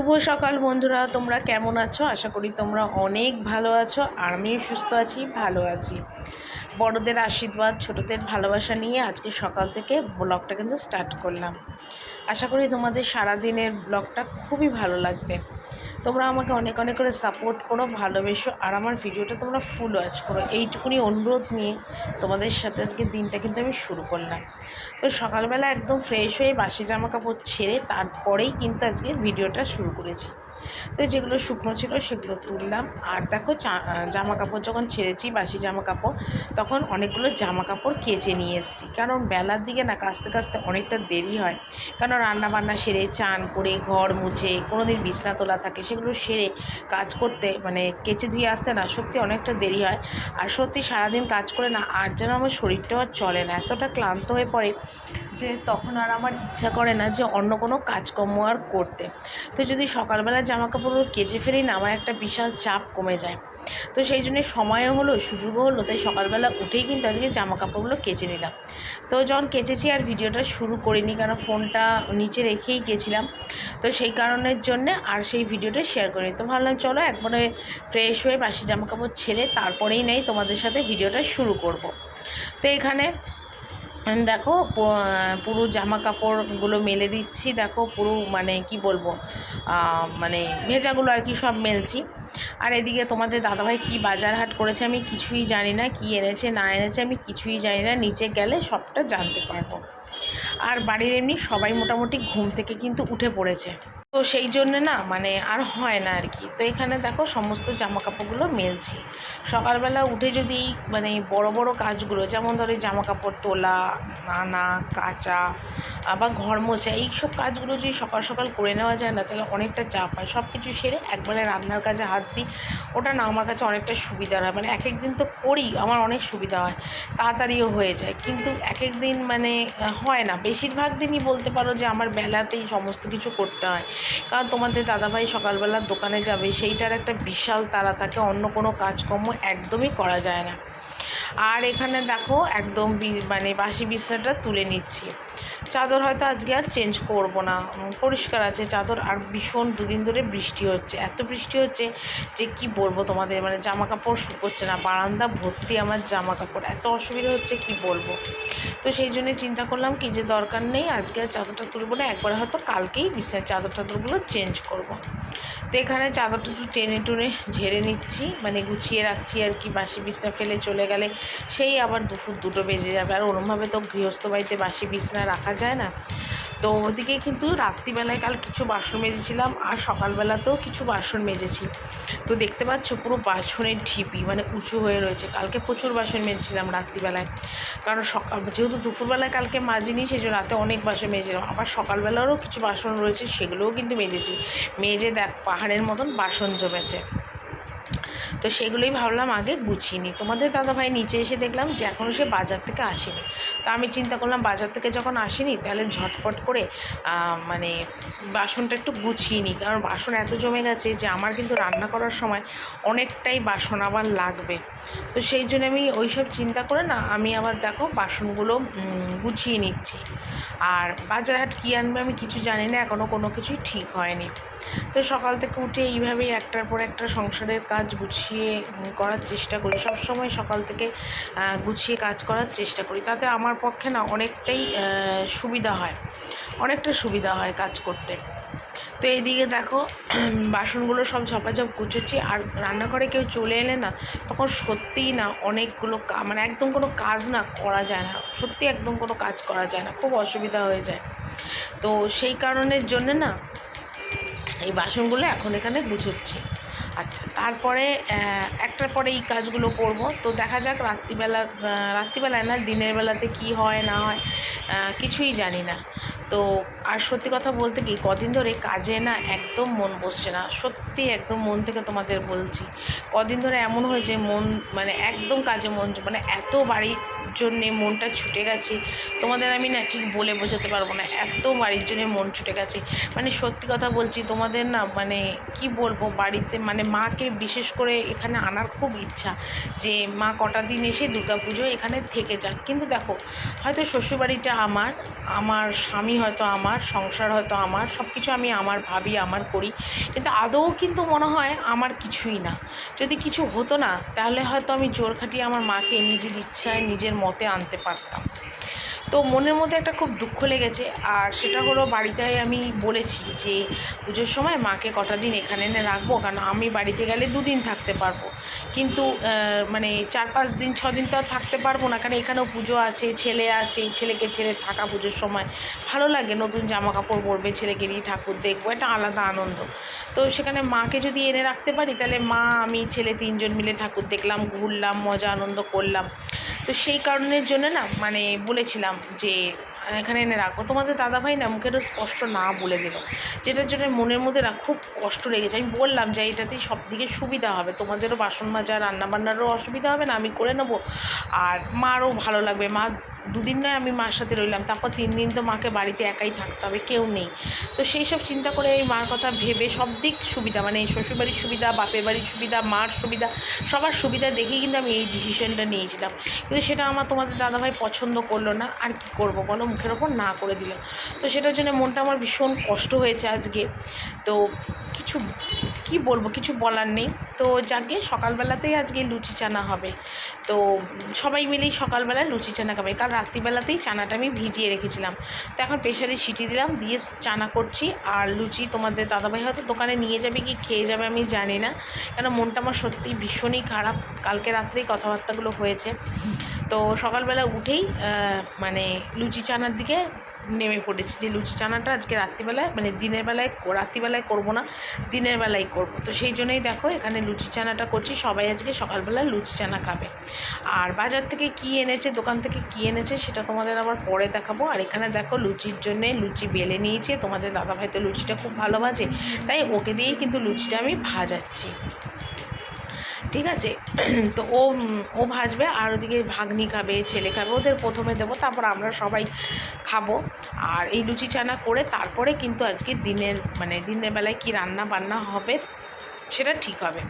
শুভ সকাল বন্ধুরা, তোমরা কেমন আছো? আশা করি তোমরা অনেক ভালো আছো আর আমিও সুস্থ আছি, ভালো আছি। বড়দের আশীর্বাদ, ছোটদের ভালোবাসা নিয়ে আজকে সকাল থেকে ব্লগটা কিন্তু স্টার্ট করলাম। আশা করি তোমাদের সারাদিনের ব্লগটা খুবই ভালো লাগবে। তোমরা আমাকে অনেক অনেক করে সাপোর্ট করো, ভালোবেসো, আর আমার ভিডিওটা তোমরা ফুল ওয়াচ করো। এইটুকুনি অনুরোধ নিয়ে তোমাদের সাথে আজকে দিনটা কিন্তু আমি শুরু করলাম। তো সকালবেলা একদম ফ্রেশ হয়ে বাসি জামা কাপড় ছেড়ে তারপরেই কিন্তু আজকে ভিডিওটা শুরু করেছি। তো যেগুলো শুকনো ছিল সেগুলো তুললাম। আর দেখো জামা কাপড় যখন ছেড়েছি, বাসি জামা কাপড় তখন অনেকগুলো জামা কাপড় কেচে নিয়ে এসেছি। কারণ বেলার দিকে না কাচতে কাচতে অনেকটা দেরি হয়। কারণ রান্না বান্না সেরে চান করে ঘর মুছে কোনো দিন বিছনা তোলা থাকে, সেগুলো সেরে কাজ করতে মানে কেচে ধুয়ে আসতে না সত্যি অনেকটা দেরি হয়। আর সত্যি সারাদিন কাজ করে না, আর যেন আমার শরীরটাও চলে না, এতটা ক্লান্ত হয়ে পড়ে যে তখন আর আমার ইচ্ছা করে না যে অন্য কোনো কাজকর্ম আর করতে। তো যদি সকালবেলা জামা কাপড়গুলো কেচে ফেলি না, আমার একটা বিশাল চাপ কমে যায়। তো সেই জন্য সময়ও হলো, সুযোগও হলো, তাই সকালবেলা উঠেই কিন্তু আজকে জামা কাপড়গুলো কেচে নিলাম। তো যখন কেচেছি আর ভিডিওটা শুরু করিনি, কারণ ফোনটা নিচে রেখেই গেছিলাম, তো সেই কারণের জন্যে আর সেই ভিডিওটা শেয়ার করিনি। তো ভাবলাম, চলো একবারে ফ্রেশ হয়ে বাসি জামা কাপড় ছেড়ে তারপরেই নেই, তোমাদের সাথে ভিডিওটা শুরু করব। তো এখানে দেখো পুরো জামা কাপড়গুলো মেলে দিচ্ছি। দেখো, পুরো মানে কি বলব মানে ভেজাগুলো আর কি সব মেলছি। আর এদিকে তোমাদের দাদাভাই কি বাজার হাট করেছে আমি কিছুই জানি না, কি এনেছে, না এনেছে আমি কিছুই জানি না। নিচে গেলে সবটা জানতে পারব। আর বাড়ির এমনি সবাই মোটামুটি ঘুম থেকে কিন্তু উঠে পড়েছে। তো সেই জন্য না মানে আর হয় না আর কি। তো এখানে দেখো সমস্ত জামা কাপড়গুলো মেলছি। সকালবেলা উঠে যদি মানে বড় বড় কাজগুলো যেমন ধরো জামা কাপড় তোলা আনা কাচা, আবার ঘর মোছা, এইসব কাজগুলো যদি সকাল সকাল করে নেওয়া যায় না তাহলে অনেকটা চাপ হয়। সব কিছু সেরে একবারে রান্নার কাজে হাত দিই। ওটা না আমার কাছে অনেকটা সুবিধা হয়। মানে এক এক দিন তো করি, আমার অনেক সুবিধা হয়। তাড়াতাড়িও হয়ে যায়। কিন্তু এক এক দিন মানে হয় না। বেশিরভাগ দিনই বলতে পারো যে আমার বেলাতেই সমস্ত কিছু করতে হয়। কারণ তোমাদের দাদাভাই সকালবেলা দোকানে যাবে, সেইটার একটা বিশাল তারা থাকে, অন্য কোনো কাজকর্ম একদমই করা যায় না। আর এখানে দেখো একদম মানে বাসি বিছনাটা তুলে নিচ্ছি। চাদর হয়তো আজকে আর চেঞ্জ করব না। পরিষ্কার আছে চাদর আর ভীষণ দুদিন ধরে বৃষ্টি হচ্ছে। এত বৃষ্টি হচ্ছে যে কি বলব তোমাদের? মানে জামা কাপড় শুকোচ্ছে না, বারান্দা ভর্তি আমার জামা কাপড় এত অসুবিধা হচ্ছে কি বলব? তো সেই জন্য চিন্তা করলাম কি যে দরকার নেই, আজকে আর চাদরটা তুলবো না, একবার হয়তো কালকেই বিছনার চাদর টাদরগুলো চেঞ্জ করব। তো এখানে চাদরটা একটু টেনে টুনে ঝেড়ে নিচ্ছি মানে গুছিয়ে রাখছি আর কি, বাসি বিছনা ফেলে চলে গেলে সেই আবার দুপুর দুটো বেজে যাবে। আর ওরমভাবে তো গৃহস্থ বাড়িতে বাসি বিছনা রাখা যায় না। তো ওদিকে কিন্তু রাত্রিবেলায় কাল কিছু বাসন মেজেছিলাম আর সকালবেলাতেও কিছু বাসন মেজেছি। তো দেখতে পাচ্ছ পুরো বাসনের ঢিপি মানে উঁচু হয়ে রয়েছে। কালকে প্রচুর বাসন মেজেছিলাম রাত্রিবেলায়। কারণ সকাল যেহেতু দুপুরবেলায় কালকে মাজিনি সেই জন্য রাতে অনেক বাসন মেজেছিলাম। আবার সকালবেলারও কিছু বাসন রয়েছে, সেগুলোও কিন্তু মেজেছি। মেজে দেখ পাহাড়ের মতন বাসন জমেছে। তো সেগুলোই ভাবলাম আগে গুছিয়ে নিই। তোমাদের দাদাভাই নিচে এসে দেখলাম যে এখনও সে বাজার থেকে আসেনি। তো আমি চিন্তা করলাম বাজার থেকে যখন আসেনি তাহলে ঝটপট করে মানে বাসনটা একটু গুছিয়ে নিই। কারণ বাসন এত জমে গেছে যে আমার কিন্তু রান্না করার সময় অনেকটাই বাসন আবার লাগবে। তো সেই জন্য আমি ওইসব চিন্তা করে না, আমি আবার দেখো বাসনগুলো গুছিয়ে নিচ্ছি। আর বাজার হাট কী আনবে আমি কিছু জানি না এখনও কোনো কিছুই ঠিক হয়নি। তো সকাল থেকে উঠে এইভাবেই একটার পর একটা সংসারের কাজ গুছিয়ে করার চেষ্টা করি। সব সময় সকাল থেকে গুছিয়ে কাজ করার চেষ্টা করি। তাতে আমার পক্ষে না অনেকটাই সুবিধা হয়। অনেকটা সুবিধা হয় কাজ করতে। তো এইদিকে দেখো, বাসনগুলো সব ঝপাঝপ গুছোচ্ছি আর রান্নাঘরে কেউ চলে এলে না, তখন সত্যিই না অনেকগুলো মানে একদম কোনো কাজ না করা যায় না। সত্যি একদম কোনো কাজ করা যায় না। খুব অসুবিধা হয়ে যায়। তো সেই কারণের জন্যে না এই বাসনগুলো এখন এখানে গুছোচ্ছি। আচ্ছা তারপরে একটার পরে এই কাজগুলো করব। তো দেখা যাক রাত্রিবেলা রাত্রিবেলায় না, দিনের বেলাতে কি হয়, না হয় কিছুই জানি না। তো আর সত্যি কথা বলতে কি, কদিন ধরে কাজে না একদম মন বসছে না। সত্যি একদম মন থেকে তোমাদের বলছি, কদিন ধরে এমন হয়েছে মন মানে একদম কাজে মন মানে এত বাড়ির জন্যে মনটা ছুটে গেছে, তোমাদের আমি না ঠিক বলে বোঝাতে পারব না, এত বাড়ির জন্যে মন ছুটে গেছে। মানে সত্যি কথা বলছি, তোমাদের না মানে কি বলব, বাড়িতে মানে মাকে বিশেষ করে এখানে আনার খুব ইচ্ছা যে মা কটা দিন এসে দুর্গাপুজো এখানে থেকে যাক। কিন্তু দেখো, হয়তো শ্বশুরবাড়িটা আমার আমার স্বামী হয়তো আমার, সংসার হয়তো আমার সব কিছু আমি আমার ভাবি, আমার করি। কিন্তু আদৌ কিন্তু মনে হয় আমার কিছুই না। যদি কিছু হতো না, তাহলে হয়তো আমি জোর খাটিয়ে আমার মাকে নিজের ইচ্ছায়, নিজের মতে আনতে পারতাম। তো মনের মধ্যে একটা খুব দুঃখ লেগেছে। আর সেটা হলো বাড়িতে আমি বলেছি যে পুজোর সময় মাকে কটা দিন এখানে এনে রাখব, কারণ আমি বাড়িতে গেলে দুদিন থাকতে পারব। কিন্তু মানে চার পাঁচ দিন, ছ দিন তো আর থাকতে পারব না, কারণ এখানেও পুজো আছে, ছেলে আছে ছেলেকে ছেলে থাকা পুজোর সময় ভালো লাগে, নতুন জামা কাপড় পরবে, ছেলেকে নিয়ে ঠাকুর দেখব একটা আলাদা আনন্দ। তো সেখানে মাকে যদি এনে রাখতে পারি, তাহলে মা, আমি, ছেলে তিনজন মিলে ঠাকুর দেখলাম, ঘুরলাম, মজা, আনন্দ করলাম। তো সেই কারণের জন্য না মানে বলেছিলাম যে, এখানে এনে রাখব। তোমাদের দাদাভাই না মুখেরও স্পষ্ট না বলে দিল। যেটার জন্য মনের মধ্যে না খুব কষ্ট লেগেছে। আমি বললাম যে, এটাতেই সব দিকে সুবিধা হবে। তোমাদেরও বাসন মাজা, রান্নাবান্নারও অসুবিধা হবে না? আমি করে নেব। আর মারও ভালো লাগবে। মা দুদিন নয় আমি মার সাথে রইলাম, তারপর তিন দিন তো মাকে বাড়িতে একাই থাকতে হবে, কেউ নেই। তো সেই সব চিন্তা করে এই মার কথা ভেবে সব দিক সুবিধা মানে শ্বশুরবাড়ির সুবিধা, বাপের বাড়ির সুবিধা, মার সুবিধা, সবার সুবিধা দেখেই কিন্তু আমি এই ডিসিশনটা নিয়েছিলাম। কিন্তু সেটা আমার তোমাদের দাদাভাই পছন্দ করল না, আর কি করব বলো, মুখের ওপর না করে দিল। তো সেটার জন্য মনটা আমার ভীষণ কষ্ট হয়েছে আজকে। তো কিছু, কি বলব, কিছু বলার নেই। তো যাকে সকালবেলাতেই আজকে লুচি চানা হবে, তো সবাই মিলেই সকালবেলায় লুচি চানা খাবে। কাল রাত্রিবেলাতেই চানাটা আমি ভিজিয়ে রেখেছিলাম। তো এখন প্রেশারে সিটি দিলাম, দিয়ে চানা করছি আর লুচি তোমাদের দাদাভাই হয়তো দোকানে নিয়ে যাবে কি খেয়ে যাবে আমি জানি না। কেন মনটা আমার সত্যি ভীষণই খারাপ। কালকে রাত্রেই কথাবার্তাগুলো হয়েছে। তো সকালবেলা উঠেই মানে লুচি চানার দিকে নেমে পড়েছি যে লুচি চানাটা আজকে রাত্রিবেলায় মানে দিনের বেলায় রাত্রিবেলায় করব না, দিনের বেলায় করব। তো সেই জন্যই দেখো এখানে লুচি চানাটা করছি, সবাই আজকে সকালবেলা লুচি চানা খাবে। আর বাজার থেকে কি এনেছে, দোকান থেকে কি এনেছে সেটা তোমাদের আবার পরে দেখাবো। আর এখানে দেখো লুচির জন্যে লুচি বেলে নিয়েছে, তোমাদের দাদাভাই তো লুচিটা খুব ভালো ভাজে তাই ওকে দিয়েই কিন্তু লুচিটা আমি ভাজাচ্ছি। ঠিক আছে? তো ও ও ভাজবে আর ওদিকে ভাগ্নি খাবে, ছেলে খাবে, ওদের প্রথমে দেবো, তারপর আমরা সবাই খাব। আর এই লুচি চানা করে তারপরে কিন্তু আজকে দিনের মানে দিনের বেলায় কি রান্না বান্না হবে সেটা ঠিক হবে।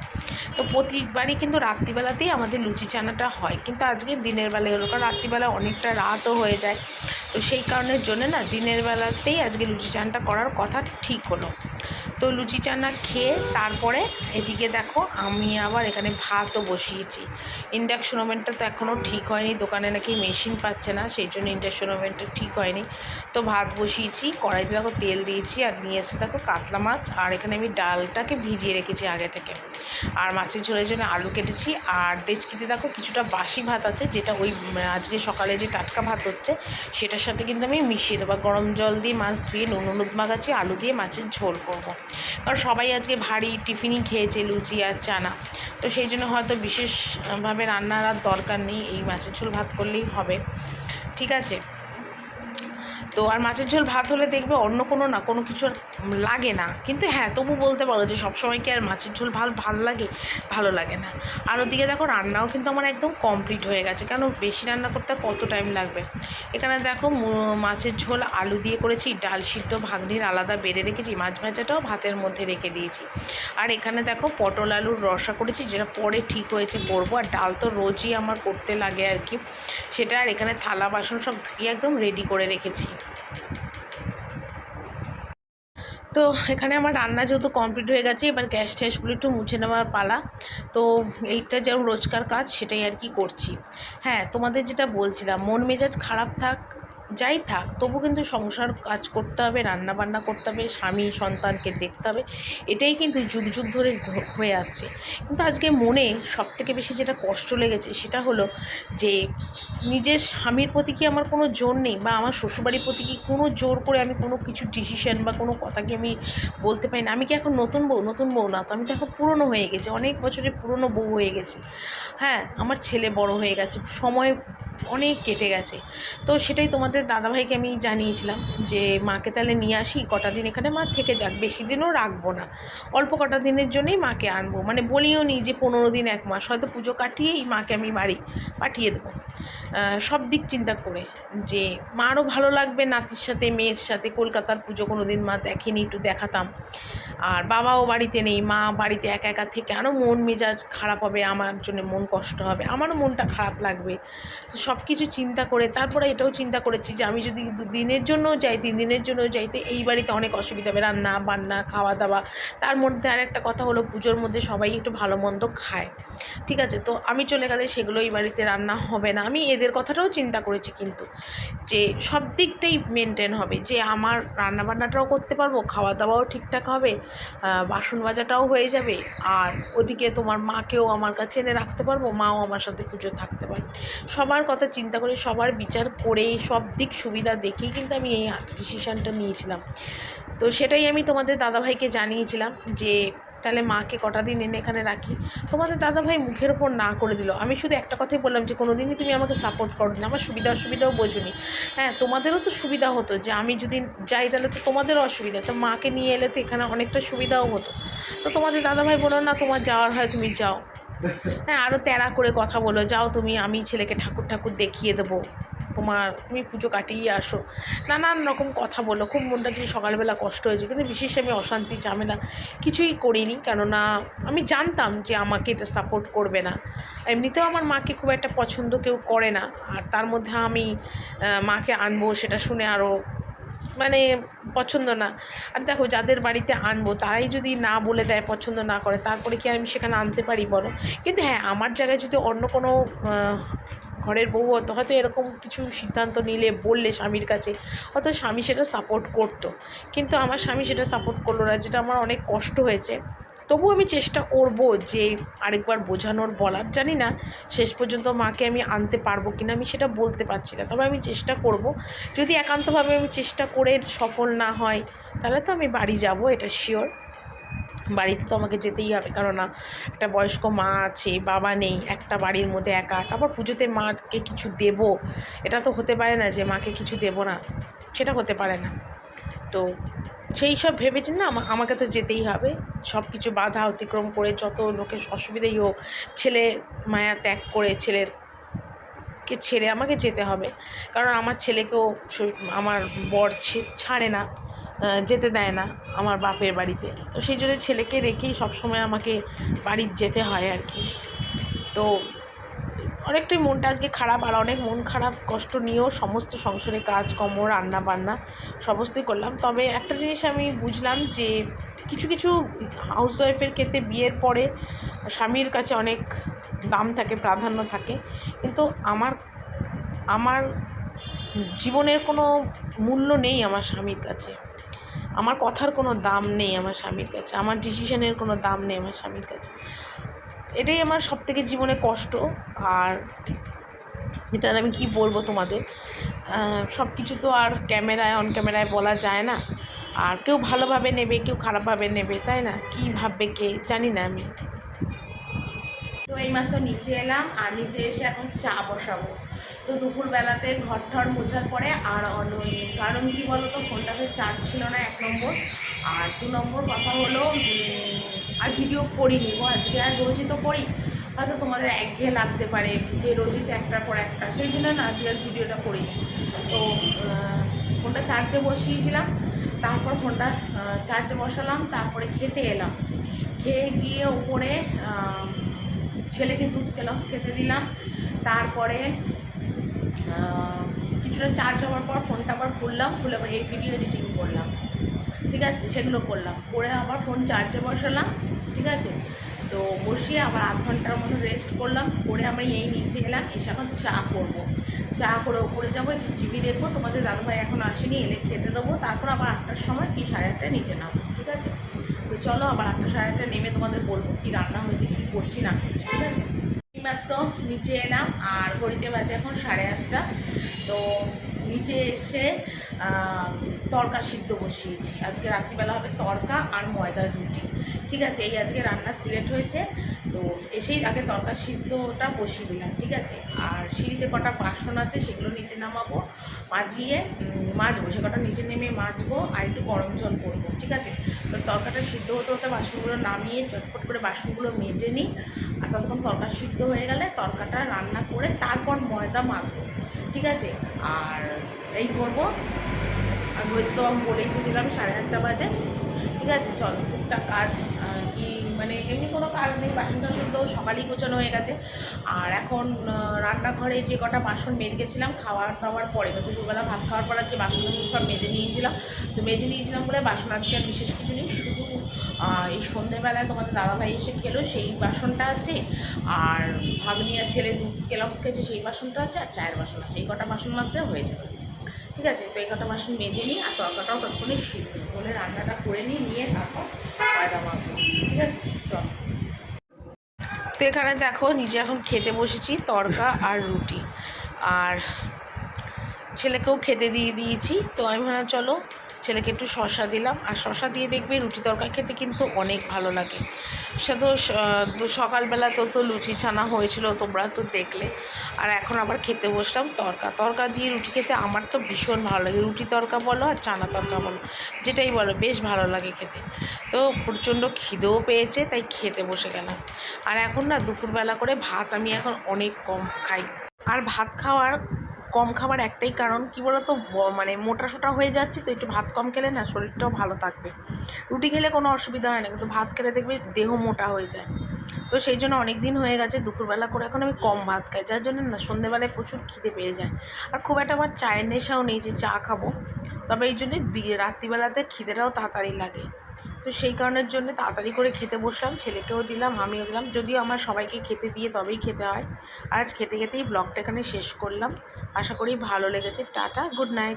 তো প্রতিবারই কিন্তু রাত্রিবেলাতেই আমাদের লুচি চানাটা হয়। কিন্তু আজকে দিনের বেলায় হলো কারণ রাত্রিবেলা অনেকটা রাতও হয়ে যায়। তো সেই কারণের জন্য না দিনের বেলাতেই আজকে লুচি চানাটা করার কথা ঠিক হলো। তো লুচি চানা খেয়ে তারপরে এদিকে দেখো আমি আবার এখানে ভাতও বসিয়েছি। ইন্ডাকশন ওভেনটা তো এখনও ঠিক হয়নি, দোকানে নাকি মেশিন পাচ্ছে না, সেই জন্য ইন্ডাকশন ওভেনটা ঠিক হয়নি। তো ভাত বসিয়েছি, কড়াইতে দেখো তেল দিয়েছি আর নিয়ে এসে দেখো কাতলা মাছ আর এখানে আমি ডালটাকে ভিজিয়ে রেখেছি আগে থেকে। আর মাছের ঝোলের জন্য আলু কেটেছি। আর ডেচকিতে দেখো কিছুটা বাসি ভাত আছে, যেটা ওই আজকে সকালে যে টাটকা ভাত হচ্ছে, সেটার সাথে কিন্তু আমি মিশিয়ে দেবো। গরম জল দিয়ে মাছ ধুয়ে নুন, হলুদ মাখাচ্ছি আলু দিয়ে মাছের ঝোল করব। কারণ সবাই আজকে ভারী টিফিনই খেয়েছে, লুচি আর চানা। তো সেই জন্য হয়তো বিশেষভাবে রান্নার আর দরকার নেই, এই মাছের ঝোল ভাত করলেই হবে। ঠিক আছে? তো আর মাছের ঝোল ভাত হলে দেখবে অন্য কোনো না, কোনো কিছু লাগে না। কিন্তু হ্যাঁ তবু বলতে পারো যে সবসময় কি আর মাছের ঝোল ভালো ভালো লাগে? ভালো লাগে না। আর ওদিকে দেখো রান্নাও কিন্তু আমার একদম কমপ্লিট হয়ে গেছে। কেন বেশি রান্না করতে কত টাইম লাগবে? এখানে দেখো মাছের ঝোল আলু দিয়ে করেছি, ডাল সিদ্ধ, ভাগনির আলাদা বেড়ে রেখেছি, মাছ ভাজাটাও ভাতের মধ্যে রেখে দিয়েছি। আর এখানে দেখো পটল আলুর রসা করেছি, যেটা পরে ঠিক হয়েছে করব। আর ডাল তো রোজই আমার করতে লাগে আর কি। সেটা আর এখানে থালা, বাসন সব ধুয়ে একদম রেডি করে রেখেছি। তো এখানে আমার রান্না যেহেতু কমপ্লিট হয়ে গেছে, এবার গ্যাস ট্যাসগুলো একটু মুছে নেওয়ার পালা। তো এইটা যেমন রোজকার কাজ, সেটাই আর কি করছি। হ্যাঁ তোমাদের যেটা বলছিলাম, মন মেজাজ খারাপ থাক যাই থাক, তবু কিন্তু সংসার কাজ করতে হবে রান্না বান্না করতে হবে, স্বামী সন্তানকে দেখতে হবে, এটাই কিন্তু যুগ যুগ ধরে হয়ে আসছে। কিন্তু আজকে মনে সব থেকে বেশি যেটা কষ্ট লেগেছে সেটা হলো যে নিজের স্বামীর প্রতি কি আমার কোনো জোর নেই বা আমার শ্বশুরবাড়ির প্রতি কি কোনো জোর করে আমি কোনো কিছু ডিসিশন বা কোনো কথা কি আমি বলতে পারি না? আমি কি এখন নতুন বউ? নতুন বউ না তো। আমি তো এখন পুরনো হয়ে গেছি, অনেক বছরের পুরনো বউ হয়ে গেছি। হ্যাঁ আমার ছেলে বড় হয়ে গেছে, সময় অনেক কেটে গেছে। তো সেটাই তোমাদের দাদাভাইকে আমি জানিয়েছিলাম যে, মাকে তাহলে নিয়ে আসি, কটা দিন এখানে মা থেকে যাক, বেশি দিনও রাখব না। অল্প কটা দিনের জন্যই মাকে আনব। মানে বলিও নি যে, পনেরো দিন এক মাস, হয়তো পুজো কাটিয়েই মাকে আমি বাড়ি পাঠিয়ে দেবো। সব দিক চিন্তা করে যে, মারও ভালো লাগবে, নাতির সাথে, মেয়ের সাথে, কলকাতার পুজো কোনো দিন মা দেখেনি, একটু দেখাতাম। আর বাবাও বাড়িতে নেই, মা বাড়িতে একা একা থেকে আরও মন মেজাজ খারাপ হবে, আমার জন্য মন কষ্ট হবে, আমারও মনটা খারাপ লাগবে। তো সব কিছু চিন্তা করে, তারপরে এটাও চিন্তা করেছি যে আমি যদি দিনের জন্য যাই, তিন দিনের জন্য যাই, তো এই বাড়িতে অনেক অসুবিধা হবে, রান্না, বান্না খাওয়া দাওয়া তার মধ্যে আর একটা কথা হলো পুজোর মধ্যে সবাই একটু ভালো মন্দ খায়। ঠিক আছে? তো আমি চলে গেলে সেগুলো এই বাড়িতে রান্না হবে না। আমি এদের কথাটাও চিন্তা করেছি কিন্তু যে সব দিকটাই মেনটেন হবে যে আমার রান্না বান্নাটাও করতে পারব খাওয়া দাওয়াও ঠিকঠাক হবে বাসন বাজাটাও হয়ে যাবে, আর ওদিকে তোমার মাকেও আমার কাছে এনে রাখতে পারব, মাও আমার সাথে পুজো থাকতে পারবে। সবার কথা চিন্তা করে সবার বিচার করে, সব দিক সুবিধা দেখেই কিন্তু আমি এই ডিসিশানটা নিয়েছিলাম। তো সেটাই আমি তোমাদের দাদাভাইকে জানিয়েছিলাম যে, তাহলে মাকে কটা দিন এনে এখানে রাখি? তোমাদের দাদাভাই মুখের ওপর না করে দিল। আমি শুধু একটা কথাই বললাম যে কোনো দিনই তুমি আমাকে সাপোর্ট করো না আমার সুবিধা অসুবিধাও বোঝুনি। হ্যাঁ তোমাদেরও তো সুবিধা হতো যে, আমি যদি যাই তাহলে তো তোমাদেরও অসুবিধা। তো মাকে নিয়ে এলে তো এখানে অনেকটা সুবিধাও হতো। তো তোমাদের দাদাভাই বলো না, তোমার যাওয়ার হয়, তুমি যাও। হ্যাঁ আরও তেরা করে কথা বলো। যাও তুমি, আমি ছেলেকে ঠাকুর ঠাকুর দেখিয়ে দেবো। তোমার, তুমি পুজো কাটিয়ে আসো। নানান রকম কথা বলো। খুব মনটা যে সকালবেলা কষ্ট হয়েছে। কিন্তু বিশেষ আমি অশান্তি, ঝামেলা কিছুই করিনি। কেননা আমি জানতাম যে আমাকে এটা সাপোর্ট করবে না। এমনিতেও আমার মাকে খুব একটা পছন্দ কেউ করে না। আর তার মধ্যে আমি মাকে আনব সেটা শুনে আরও মানে পছন্দ না। আর দেখো যাদের বাড়িতে আনব, তারাই যদি না বলে দেয় পছন্দ না করে, তারপরে কি আমি সেখানে আনতে পারি বলো? কিন্তু হ্যাঁ আমার জায়গায় যদি অন্য কোনো ঘরের বউ হতো, হয়তো এরকম কিছু সিদ্ধান্ত নিলে বললে স্বামীর কাছে হয়তো স্বামী সেটা সাপোর্ট করতো। কিন্তু আমার স্বামী সেটা সাপোর্ট করল না, যেটা আমার অনেক কষ্ট হয়েছে। তবু আমি চেষ্টা করব যে আরেকবার বোঝানোর বলার। জানি না শেষ পর্যন্ত মাকে আমি আনতে পারব কিনা, আমি সেটা বলতে পারছি না। তবে আমি চেষ্টা করব। যদি একান্তভাবে আমি চেষ্টা করে সফল না হয়, তাহলে তো আমি বাড়ি যাব, এটা শিওর বাড়িতে তো আমাকে যেতেই হবে, কেননা একটা বয়স্ক মা আছে, বাবা নেই, একটা বাড়ির মধ্যে একা। তারপর পুজোতে মাকে কিছু দেব, এটা তো হতে পারে না যে মাকে কিছু দেব না, সেটা হতে পারে না। তো সেই সব ভেবেছেন না আমা- আমাকে তো যেতেই হবে। সব কিছু বাধা অতিক্রম করে যত লোকের অসুবিধাই হোক, ছেলে মায়া ত্যাগ করে ছেলের কে ছেড়ে আমাকে যেতে হবে। কারণ আমার ছেলেকেও আমার বর ছাড়ে না যেতে দেয় না আমার বাপের বাড়িতে। তো সেই জন্য ছেলেকে রেখেই সবসময় আমাকে বাড়ি যেতে হয় আর কি। তো অনেকটাই মনটা আজকে খারাপ আর অনেক মন খারাপ, কষ্ট নিয়েও সমস্ত সংসারে কাজকর্ম রান্না বান্না সমস্তই করলাম। তবে একটা জিনিস আমি বুঝলাম যে, কিছু কিছু হাউস ওয়াইফের ক্ষেত্রে বিয়ের পরে স্বামীর কাছে অনেক দাম থাকে, প্রাধান্য থাকে। কিন্তু আমার আমার জীবনের কোনো মূল্য নেই আমার স্বামীর কাছে। আমার কথার কোনো দাম নেই আমার স্বামীর কাছে। আমার ডিসিশনের কোনো দাম নেই আমার স্বামীর কাছে। এটাই আমার সব থেকে জীবনে কষ্ট। আর এটা আমি কি বলব তোমাদের? সব কিছু তো আর ক্যামেরায় অন ক্যামেরায় বলা যায় না। আর কেউ ভালোভাবে নেবে, কেউ খারাপভাবে নেবে, তাই না? কী ভাববে কে জানি না আমি। তো এইমাত্র নিচে এলাম, আর নিচে এসে এখন চা বসাবো। তো দুপুরবেলাতে ঘর ঠর মোছার পরে আর অন কারণ কি বলো তো ফোনটাতে চার্জ ছিল না এক নম্বর। আর দু নম্বর কথা হলো আর ভিডিও করিনি। গো আজকে আর রোজই তো করি। হয়তো তোমাদের একঘেয়ে লাগতে পারে যে রোজই তো একটার পর একটা। সেই জন্য না আজকে আর ভিডিওটা করিনি। তো ফোনটা চার্জে বসিয়েছিলাম তারপর ফোনটা চার্জে বসালাম তারপরে খেতে এলাম। খেয়ে গিয়ে আহ, ছেলেকে দুধ কেলস খেতে দিলাম। তারপরে কিছুটা চার্জ হওয়ার পর ফোনটা আবার খুললাম খুলে আবার এই ভিডিও এডিটিং করলাম। ঠিক আছে? সেগুলো করলাম। করে আবার ফোন চার্জে বসালাম, ঠিক আছে? তো বসিয়ে আবার আধ ঘণ্টার মতো রেস্ট করলাম। করে আমি এই নিচে এলাম, এসে এখন চা করব। চা করে ওপরে যাব, একটু টিভি দেখব। তোমাদের দাদুভাই এখন আসেনি, এলে খেতে দেবো। তারপর আবার আটটার সময় কি সাড়ে আটটায় নিচে নামবো, ঠিক আছে? তো চলো আবার আটটা সাড়ে আটটা নেমে তোমাদের বলব কী রান্না হয়েছে, কী করছি, না করছি, ঠিক আছে? এইমাত্র নিচে এলাম, আর ঘড়িতে বাজে এখন সাড়ে আটটা। তো নিচে এসে তরকা সিদ্ধ বসিয়েছি। আজকে রাত্রিবেলা হবে তরকা আর ময়দার রুটি। ঠিক আছে এই আজকে রান্না সিলেক্ট হয়েছে। তো এসেই আগে তরকা সিদ্ধটা বসিয়ে দিলাম ঠিক আছে? আর সিঁড়িতে কটা বাসন আছে সেগুলো নিচে নামাবো উম, মাজবো সে কটা নিচে নেমে মাজবো আর একটু গরম জল করব ঠিক আছে? তো তরকাটা সিদ্ধ হতে হতে বাসনগুলো নামিয়ে চটপট করে বাসনগুলো মেজে নিই। আর ততক্ষণ তরকা সিদ্ধ হয়ে গেলে তরকাটা রান্না করে তারপর ময়দা মাখবো ঠিক আছে? আর এই করব হয়তো আমি বলেই দিলাম, সাড়ে আটটা বাজে। ঠিক আছে, চল টুকটাক কাজ কি মানে এমনি কোনো কাজ নেই বাসন টাসন তো সকালেই গোছানো হয়ে গেছে। আর এখন রান্নাঘরে যে কটা বাসন মেজে গেছিলাম, খাওয়ার দাওয়ার পরে দুপুরবেলা ভাত খাওয়ার পর আজকে বাসন টাসন সব মেজে নিয়েছিলাম। তো মেজে নিয়েছিলাম বলে বাসন আজকে আর বিশেষ কিছু নেই, শুধু এই সন্ধেবেলায় তোমাদের দাদাভাই এসে খেলো, সেই বাসনটা আছে। আর ভাগ্নি আর ছেলে দুধ কেলক্স খেয়েছে, সেই বাসনটা আছে, আর চায়ের বাসন আছে, এই কটা বাসন মাজলে হয়ে যাবে। ঠিক আছে? তো এই কটা মেজে নিই আর তরকাটাও ততক্ষণে শিখবে বলে রান্নাটা করে নিই নিয়ে তারপর ময়দা মাখবো। ঠিক আছে? চল। তো এখানে দেখো, নিজে এখন খেতে বসেছি তরকা আর রুটি। আর ছেলেকেও খেতে দিয়ে দিয়েছি। তো আমি ভাবলাম, চলো ছেলেকে একটু শশা দিলাম। আর শশা দিয়ে দেখবে রুটি তরকা খেতে কিন্তু অনেক ভালো লাগে। সে তো সকালবেলা তো তো লুচি ছানা হয়েছিল, তোমরা তো দেখলে। আর এখন আবার খেতে বসলাম তরকা। তরকা দিয়ে রুটি খেতে আমার তো ভীষণ ভালো লাগে। রুটি তরকা বলো আর চানা তরকা বলো, যেটাই বলো, বেশ ভালো লাগে খেতে। তো প্রচণ্ড খিদেও পেয়েছে, তাই খেতে বসে গেলাম। আর এখন না দুপুরবেলা করে ভাত আমি এখন অনেক কম খাই। আর ভাত খাওয়ার কম খাবার একটাই কারণ, কি বলতো মানে মোটা সোটা হয়ে যাচ্ছে, তো একটু ভাত কম খেলে না শরীরটাও ভালো থাকবে। রুটি খেলে কোনো অসুবিধা হয় না, কিন্তু ভাত খেলে দেখবে দেহ মোটা হয়ে যায়। তো সেই জন্য অনেক দিন হয়ে গেছে, দুপুরবেলা করে এখন আমি কম ভাত খাই, যার জন্য না সন্ধেবেলায় প্রচুর খিদে পেয়ে যায়। আর খুব একটা আমার চায়ের নেশাও নেই যে চা খাব, তবে এই জন্যে রাত্রিবেলাতে খিদেটাও তাড়াতাড়ি লাগে। তো সেই কারণের জন্য তাড়াতাড়ি করে খেতে বসলাম, ছেলেকেও দিলাম, আমিও দিলাম, যদিও আমার সবাইকে খেতে দিয়ে তবেই খেতে হয়। আর আজ খেতে খেতেই ব্লগটা এখানে শেষ করলাম। আশা করি ভালো লেগেছে, টাটা, গুড নাইট।